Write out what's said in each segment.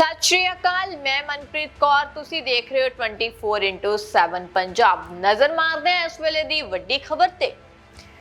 ਸਤਿ ਸ਼੍ਰੀ ਅਕਾਲ, ਮੈਂ ਮਨਪ੍ਰੀਤ ਕੌਰ। ਤੁਸੀਂ ਦੇਖ ਰਹੇ ਹੋ 24/7 ਪੰਜਾਬ। ਨਜ਼ਰ ਮਾਰਦੇ ਹਾਂ ਇਸ ਵੇਲੇ ਦੀ ਵੱਡੀ ਖਬਰ ਤੇ।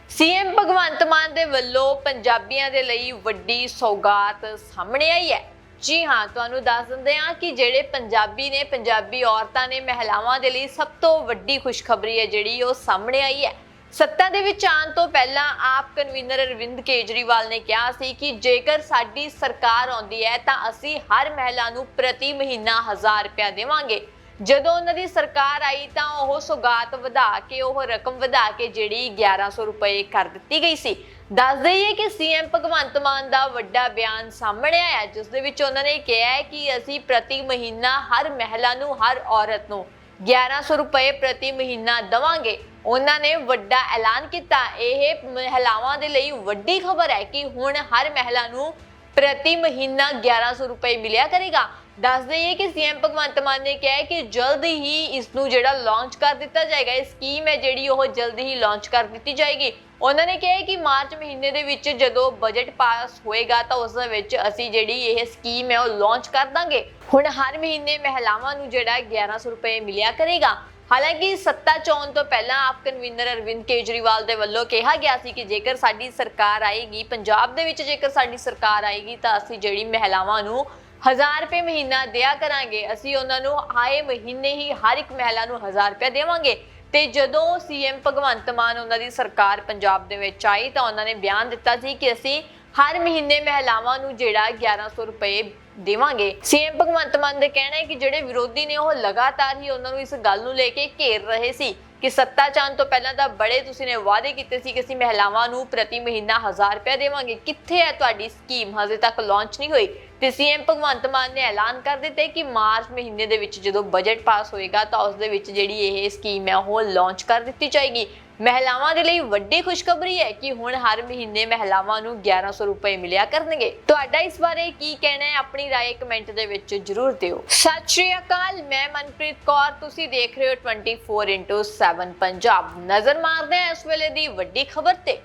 ਸੀਐਮ ਭਗਵੰਤ ਮਾਨ ਦੇ ਵੱਲੋਂ ਪੰਜਾਬੀਆਂ ਦੇ ਲਈ ਵੱਡੀ ਸੌਗਾਤ ਸਾਹਮਣੇ ਆਈ ਹੈ। ਜੀ ਹਾਂ, ਤੁਹਾਨੂੰ ਦੱਸ ਦਿੰਦੇ ਹਾਂ ਕਿ ਜਿਹੜੇ ਪੰਜਾਬੀ ਨੇ, ਪੰਜਾਬੀ ਔਰਤਾਂ ਨੇ ਮਹਿਲਾਵਾਂ ਦੇ ਲਈ ਸਭ ਤੋਂ ਵੱਡੀ ਖੁਸ਼ਖਬਰੀ ਹੈ ਜਿਹੜੀ ਉਹ ਸਾਹਮਣੇ ਆਈ ਹੈ। ਸੱਤਾ ਦੇ ਵਿੱਚ ਆਉਣ ਤੋਂ ਪਹਿਲਾਂ ਆਪ ਕਨਵੀਨਰ ਅਰਵਿੰਦ ਕੇਜਰੀਵਾਲ ਨੇ ਕਿਹਾ ਸੀ ਕਿ ਜੇਕਰ ਸਾਡੀ ਸਰਕਾਰ ਆਉਂਦੀ ਹੈ ਤਾਂ ਅਸੀਂ ਹਰ ਮਹਿਲਾ ਨੂੰ ਪ੍ਰਤੀ ਮਹੀਨਾ 1000 ਰੁਪਇਆ ਦੇਵਾਂਗੇ। ਜਦੋਂ ਉਹਨਾਂ ਦੀ ਸਰਕਾਰ ਆਈ ਤਾਂ ਉਹ ਸੁਗਾਤ ਵਧਾ ਕੇ, ਉਹ ਰਕਮ ਵਧਾ ਕੇ ਜਿਹੜੀ 1100 ਰੁਪਏ ਕਰ ਦਿੱਤੀ ਗਈ ਸੀ। ਦੱਸ ਦਈਏ ਕਿ ਸੀਐਮ ਭਗਵੰਤ ਮਾਨ ਦਾ ਵੱਡਾ ਬਿਆਨ ਸਾਹਮਣੇ ਆਇਆ, ਜਿਸ ਦੇ ਵਿੱਚ ਉਹਨਾਂ ਨੇ ਕਿਹਾ ਹੈ ਕਿ ਅਸੀਂ ਪ੍ਰਤੀ ਮਹੀਨਾ ਹਰ ਮਹਿਲਾ ਨੂੰ, ਹਰ ਔਰਤ ਨੂੰ 1100 ਰੁਪਏ ਪ੍ਰਤੀ ਮਹੀਨਾ ਦਵਾਂਗੇ। ਉਹਨਾਂ ਨੇ ਵੱਡਾ ਐਲਾਨ ਕੀਤਾ। ਇਹ ਮਹਿਲਾਵਾਂ ਦੇ ਲਈ ਵੱਡੀ ਖਬਰ ਹੈ ਕਿ ਹੁਣ ਹਰ ਮਹਿਲਾ ਨੂੰ ਪ੍ਰਤੀ ਮਹੀਨਾ 1100 ਰੁਪਏ ਮਿਲਿਆ ਕਰੇਗਾ। ਦੱਸ ਦਈਏ ਕਿ ਸੀਐਮ ਭਗਵੰਤ ਮਾਨ ਨੇ ਕਿਹਾ ਕਿ ਜਲਦ ਹੀ ਇਸ ਨੂੰ ਜਿਹੜਾ ਲਾਂਚ ਕਰ ਦਿੱਤਾ ਜਾਏਗਾ, ਇਹ ਸਕੀਮ ਹੈ ਜਿਹੜੀ ਉਹ ਜਲਦ ਹੀ ਲਾਂਚ ਕਰ ਦਿੱਤੀ ਜਾਏਗੀ। ਉਹਨਾਂ ਨੇ ਕਿਹਾ ਕਿ ਮਾਰਚ ਮਹੀਨੇ ਦੇ ਵਿੱਚ ਜਦੋਂ ਬਜਟ ਪਾਸ ਹੋਏਗਾ ਤਾਂ ਉਸ ਦੇ ਵਿੱਚ ਅਸੀਂ ਜਿਹੜੀ ਇਹ ਸਕੀਮ ਹੈ ਉਹ ਲਾਂਚ ਕਰ ਦਾਂਗੇ। ਹੁਣ ਹਰ ਮਹੀਨੇ ਮਹਿਲਾਵਾਂ ਨੂੰ ਜਿਹੜਾ 1100 ਰੁਪਏ ਮਿਲਿਆ ਕਰੇਗਾ। ਹਾਲਾਂਕਿ ਸੱਤਾ ਚੋਣ ਤੋਂ ਪਹਿਲਾਂ ਆਪ ਕਨਵੀਨਰ ਅਰਵਿੰਦ ਕੇਜਰੀਵਾਲ ਦੇ ਵੱਲੋਂ ਕਿਹਾ ਗਿਆ ਸੀ ਕਿ ਜੇਕਰ ਸਾਡੀ ਸਰਕਾਰ ਆਏਗੀ, ਪੰਜਾਬ ਦੇ ਵਿੱਚ ਜੇਕਰ ਸਾਡੀ ਸਰਕਾਰ ਆਏਗੀ, ਤਾਂ ਅਸੀਂ ਜਿਹੜੀ ਮਹਿਲਾਵਾਂ ਨੂੰ 1000 ਰੁਪਏ ਮਹੀਨਾ ਦਿਆ ਕਰਾਂਗੇ। ਅਸੀਂ ਉਹਨਾਂ ਨੂੰ ਆਏ ਮਹੀਨੇ ਹੀ ਹਰ ਇੱਕ ਮਹਿਲਾ ਨੂੰ 1000 ਰੁਪਏ ਦੇਵਾਂਗੇ। ਤੇ ਜਦੋਂ ਸੀਐਮ ਭਗਵੰਤ ਮਾਨ ਉਹਨਾਂ ਦੀ ਸਰਕਾਰ ਪੰਜਾਬ ਦੇ ਵਿੱਚ ਆਈ, ਤਾਂ ਉਹਨਾਂ ਨੇ ਬਿਆਨ ਦਿੱਤਾ ਸੀ ਕਿ ਅਸੀਂ ਹਰ ਮਹੀਨੇ ਮਹਿਲਾਵਾਂ ਨੂੰ ਜਿਹੜਾ 1100 ਰੁਪਏ ਦੇਵਾਂਗੇ। ਸੀਐਮ ਭਗਵੰਤ ਮਾਨ ਦੇ ਕਹਿਣਾ ਹੈ ਕਿ ਜਿਹੜੇ ਵਿਰੋਧੀ ਨੇ ਉਹ ਲਗਾਤਾਰ ਹੀ ਉਹਨਾਂ ਨੂੰ ਇਸ ਗੱਲ ਨੂੰ ਲੈ ਕੇ ਘੇਰ ਰਹੇ ਸੀ ਕਿ ਸੱਤਾ ਚਾਣ ਤੋਂ ਪਹਿਲਾਂ ਤਾਂ ਬੜੇ ਤੁਸੀਂ ਨੇ ਵਾਅਦੇ ਕੀਤੇ ਸੀ ਕਿ ਅਸੀਂ ਮਹਿਲਾਵਾਂ ਨੂੰ ਪ੍ਰਤੀ ਮਹੀਨਾ 1000 ਰੁਪਏ ਦੇਵਾਂਗੇ। ਕਿੱਥੇ ਹੈ ਤੁਹਾਡੀ ਸਕੀਮ ਹਜੇ ਤੱਕ ਲਾਂਚ ਨਹੀਂ ਹੋਈ। ਤੇ ਸੀਐਮ ਭਗਵੰਤ ਮਾਨ ਨੇ ਐਲਾਨ ਕਰ ਦਿੱਤਾ ਕਿ ਮਾਰਚ ਮਹੀਨੇ ਦੇ ਵਿੱਚ ਜਦੋਂ ਬਜਟ ਪਾਸ ਹੋਏਗਾ ਤਾਂ ਉਸ ਦੇ ਵਿੱਚ ਜਿਹੜੀ ਇਹ ਸਕੀਮ ਹੈ ਉਹ ਲਾਂਚ ਕਰ ਦਿੱਤੀ ਜਾਏਗੀ। ਮਹਿਲਾਵਾਂ ਦੇ ਲਈ ਵੱਡੀ ਖੁਸ਼ਖਬਰੀ ਹੈ ਕਿ ਹੁਣ ਹਰ ਮਹੀਨੇ ਮਹਿਲਾਵਾਂ ਨੂੰ 1100 ਰੁਪਏ ਮਿਲਿਆ ਕਰਨਗੇ ਤੁਹਾਡਾ ਇਸ ਬਾਰੇ ਕੀ ਕਹਿਣਾ ਹੈ ਆਪਣੀ رائے ਕਮੈਂਟ ਦੇ ਵਿੱਚ ਜਰੂਰ ਦਿਓ ਸਤਿ ਸ਼੍ਰੀ ਅਕਾਲ ਮੈਂ ਮਨਪ੍ਰੀਤ ਕੌਰ ਤੁਸੀਂ ਦੇਖ ਰਹੇ ਹੋ 24/7 ਪੰਜਾਬ ਨਜ਼ਰ ਮਾਰਦੇ ਹਾਂ ਇਸ ਵੇਲੇ ਦੀ ਵੱਡੀ ਖਬਰ ਤੇ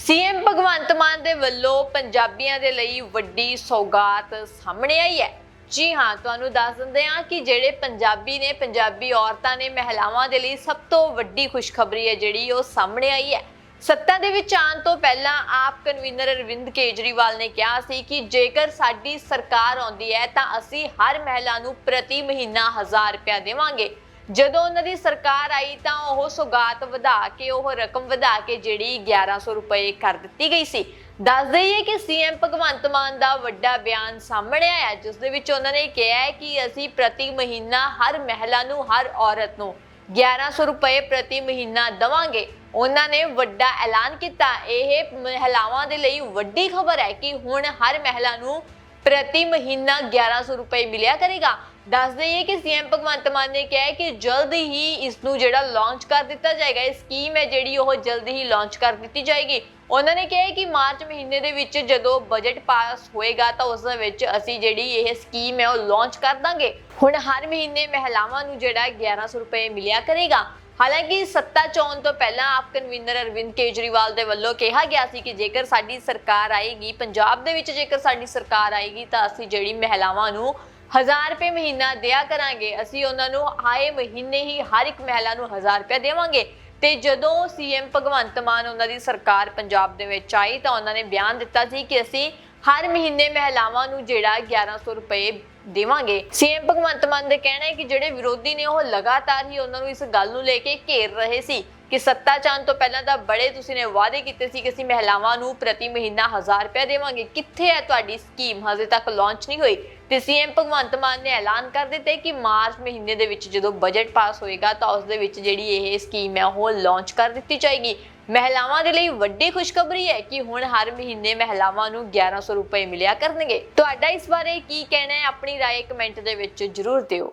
ਸੀਐਮ ਭਗਵੰਤ ਮਾਨ ਦੇ ਵੱਲੋਂ ਪੰਜਾਬੀਆਂ ਦੇ ਲਈ ਵੱਡੀ ਸੌਗਾਤ ਸਾਹਮਣੇ ਆਈ ਹੈ ਜੀ ਹਾਂ, ਤੁਹਾਨੂੰ ਦੱਸ ਦਿੰਦੇ ਹਾਂ ਕਿ ਜਿਹੜੇ ਪੰਜਾਬੀ ਨੇ, ਪੰਜਾਬੀ ਔਰਤਾਂ ਨੇ ਮਹਿਲਾਵਾਂ ਦੇ ਲਈ ਸਭ ਤੋਂ ਵੱਡੀ ਖੁਸ਼ਖਬਰੀ ਹੈ ਜਿਹੜੀ ਉਹ ਸਾਹਮਣੇ ਆਈ ਹੈ। ਸੱਤਾ ਦੇ ਵਿੱਚ ਆਉਣ ਤੋਂ ਪਹਿਲਾਂ ਆਪ ਕਨਵੀਨਰ ਅਰਵਿੰਦ ਕੇਜਰੀਵਾਲ ਨੇ ਕਿਹਾ ਸੀ ਕਿ ਜੇਕਰ ਸਾਡੀ ਸਰਕਾਰ ਆਉਂਦੀ ਹੈ ਤਾਂ ਅਸੀਂ ਹਰ ਮਹਿਲਾ ਨੂੰ ਪ੍ਰਤੀ ਮਹੀਨਾ 1000 ਰੁਪਇਆ ਦੇਵਾਂਗੇ। ਜਦੋਂ ਉਹਨਾਂ ਦੀ ਸਰਕਾਰ ਆਈ ਤਾਂ ਉਹ ਸੁਗਾਤ ਵਧਾ ਕੇ, ਉਹ ਰਕਮ ਵਧਾ ਕੇ ਜਿਹੜੀ 1100 ਰੁਪਏ ਕਰ ਦਿੱਤੀ ਗਈ ਸੀ। ਦੱਸ ਦਈਏ ਕਿ ਸੀਐਮ ਭਗਵੰਤ ਮਾਨ ਦਾ ਵੱਡਾ ਬਿਆਨ ਸਾਹਮਣੇ ਆਇਆ, ਜਿਸ ਦੇ ਵਿੱਚ ਉਹਨਾਂ ਨੇ ਕਿਹਾ ਹੈ ਕਿ ਅਸੀਂ ਪ੍ਰਤੀ ਮਹੀਨਾ ਹਰ ਮਹਿਲਾ ਨੂੰ, ਹਰ ਔਰਤ ਨੂੰ 1100 ਰੁਪਏ ਪ੍ਰਤੀ ਮਹੀਨਾ ਦਵਾਂਗੇ। ਉਹਨਾਂ ਨੇ ਵੱਡਾ ਐਲਾਨ ਕੀਤਾ। ਇਹ ਮਹਿਲਾਵਾਂ ਦੇ ਲਈ ਵੱਡੀ ਖਬਰ ਹੈ ਕਿ ਹੁਣ ਹਰ ਮਹਿਲਾ ਨੂੰ ਪ੍ਰਤੀ ਮਹੀਨਾ 1100 ਰੁਪਏ ਮਿਲਿਆ ਕਰੇਗਾ। ਦੱਸ ਦਈਏ ਕਿ ਸੀਐਮ ਭਗਵੰਤ ਮਾਨ ਨੇ ਕਿਹਾ ਕਿ ਜਲਦ ਹੀ ਇਸ ਨੂੰ ਜਿਹੜਾ ਲਾਂਚ ਕਰ ਦਿੱਤਾ ਜਾਏਗਾ, ਇਹ ਸਕੀਮ ਹੈ ਜਿਹੜੀ ਉਹ ਜਲਦ ਹੀ ਲਾਂਚ ਕਰ ਦਿੱਤੀ ਜਾਏਗੀ। ਉਹਨਾਂ ਨੇ ਕਿਹਾ ਕਿ ਮਾਰਚ ਮਹੀਨੇ ਦੇ ਵਿੱਚ ਜਦੋਂ ਬਜਟ ਪਾਸ ਹੋਏਗਾ ਤਾਂ ਉਸ ਦੇ ਵਿੱਚ ਅਸੀਂ ਜਿਹੜੀ ਇਹ ਸਕੀਮ ਹੈ ਉਹ ਲਾਂਚ ਕਰ ਦਾਂਗੇ। ਹੁਣ ਹਰ ਮਹੀਨੇ ਮਹਿਲਾਵਾਂ ਨੂੰ ਜਿਹੜਾ 1100 ਰੁਪਏ ਮਿਲਿਆ ਕਰੇਗਾ। ਹਾਲਾਂਕਿ ਸੱਤਾ ਚੋਣ ਤੋਂ ਪਹਿਲਾਂ ਆਪ ਕਨਵੀਨਰ ਅਰਵਿੰਦ ਕੇਜਰੀਵਾਲ ਦੇ ਵੱਲੋਂ ਕਿਹਾ ਗਿਆ ਸੀ ਕਿ ਜੇਕਰ ਸਾਡੀ ਸਰਕਾਰ ਆਏਗੀ, ਪੰਜਾਬ ਦੇ ਵਿੱਚ ਜੇਕਰ ਸਾਡੀ ਸਰਕਾਰ ਆਏਗੀ, ਤਾਂ ਅਸੀਂ ਜਿਹੜੀ ਮਹਿਲਾਵਾਂ ਨੂੰ 1000 ਰੁਪਏ ਮਹੀਨਾ ਦਿਆ ਕਰਾਂਗੇ। ਅਸੀਂ ਉਹਨਾਂ ਨੂੰ ਆਏ ਮਹੀਨੇ ਹੀ ਹਰ ਇੱਕ ਮਹਿਲਾ ਨੂੰ 1000 ਰੁਪਏ ਦੇਵਾਂਗੇ। ਤੇ ਜਦੋਂ ਸੀਐਮ ਭਗਵੰਤ ਮਾਨ ਉਹਨਾਂ ਦੀ ਸਰਕਾਰ ਪੰਜਾਬ ਦੇ ਵਿੱਚ ਆਈ, ਤਾਂ ਉਹਨਾਂ ਨੇ ਬਿਆਨ ਦਿੱਤਾ ਸੀ ਕਿ ਅਸੀਂ ਹਰ ਮਹੀਨੇ ਮਹਿਲਾਵਾਂ ਨੂੰ ਜਿਹੜਾ 1100 ਰੁਪਏ ਦੇਵਾਂਗੇ। ਸੀਐਮ ਭਗਵੰਤ ਮਾਨ ਦੇ ਕਹਿਣਾ ਹੈ ਕਿ ਜਿਹੜੇ ਵਿਰੋਧੀ ਨੇ ਉਹ ਲਗਾਤਾਰ ਹੀ ਉਹਨਾਂ ਨੂੰ ਇਸ ਗੱਲ ਨੂੰ ਲੈ ਕੇ ਘੇਰ ਰਹੇ ਸੀ ਕਿ ਸੱਤਾ ਚਾਣ ਤੋਂ ਪਹਿਲਾਂ ਤਾਂ ਬੜੇ ਤੁਸੀਂ ਨੇ ਵਾਅਦੇ ਕੀਤੇ ਸੀ ਕਿ ਅਸੀਂ ਮਹਿਲਾਵਾਂ ਨੂੰ ਪ੍ਰਤੀ ਮਹੀਨਾ 1000 ਰੁਪਏ ਦੇਵਾਂਗੇ। ਕਿੱਥੇ ਹੈ ਤੁਹਾਡੀ ਸਕੀਮ ਹਜੇ ਤੱਕ ਲਾਂਚ ਨਹੀਂ ਹੋਈ। ਤੇ ਸੀਐਮ ਭਗਵੰਤ ਮਾਨ ਨੇ ਐਲਾਨ ਕਰ ਦਿੱਤਾ ਕਿ ਮਾਰਚ ਮਹੀਨੇ ਦੇ ਵਿੱਚ ਜਦੋਂ ਬਜਟ ਪਾਸ ਹੋਏਗਾ ਤਾਂ ਉਸ ਦੇ ਵਿੱਚ ਜਿਹੜੀ ਇਹ ਸਕੀਮ ਹੈ ਉਹ ਲਾਂਚ ਕਰ ਦਿੱਤੀ ਜਾਏਗੀ। ਮਹਿਲਾਵਾਂ ਦੇ ਲਈ ਵੱਡੀ ਖੁਸ਼ਖਬਰੀ ਹੈ ਕਿ ਹੁਣ ਹਰ ਮਹੀਨੇ ਮਹਿਲਾਵਾਂ ਨੂੰ 1100 ਰੁਪਏ ਮਿਲਿਆ ਕਰਨਗੇ ਤੁਹਾਡਾ ਇਸ ਬਾਰੇ ਕੀ ਕਹਿਣਾ ਹੈ ਆਪਣੀ رائے ਕਮੈਂਟ ਦੇ ਵਿੱਚ ਜਰੂਰ ਦਿਓ